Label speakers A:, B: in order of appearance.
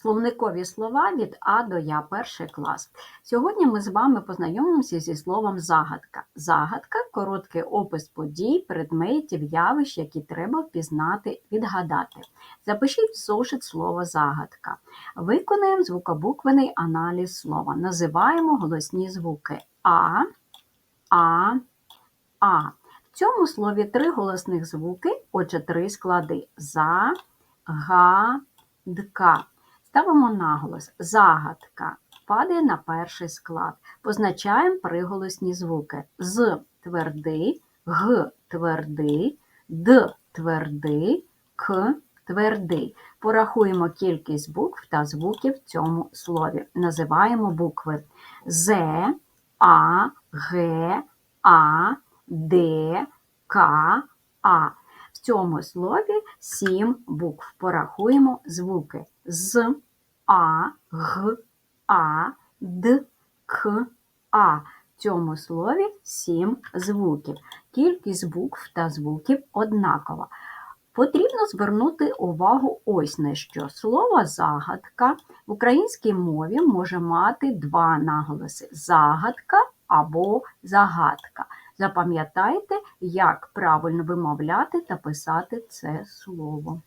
A: Словникові слова від А до Я, перший клас. Сьогодні ми з вами познайомимося зі словом загадка. Загадка короткий опис подій, предметів, явищ, які треба впізнати, відгадати. Запишіть в зошит слово загадка. Виконаємо звукобуквений аналіз слова. Називаємо голосні звуки А, А, А. В цьому слові три голосних звуки, отже, три склади за, га, дка. Ставимо наголос. Загадка падає на перший склад. Позначаємо приголосні звуки. З твердий, г твердий, д твердий, к твердий. Порахуємо кількість букв та звуків в цьому слові. Називаємо букви З, А, Г, А, Д, К, А. В цьому слові сім букв. Порахуємо звуки з, А, Г, А, Д, К, А. В цьому слові сім звуків. Кількість букв та звуків однакова. Потрібно звернути увагу ось на що. Слово загадка в українській мові може мати два наголоси загадка або загадка. Запам'ятайте, як правильно вимовляти та писати це слово.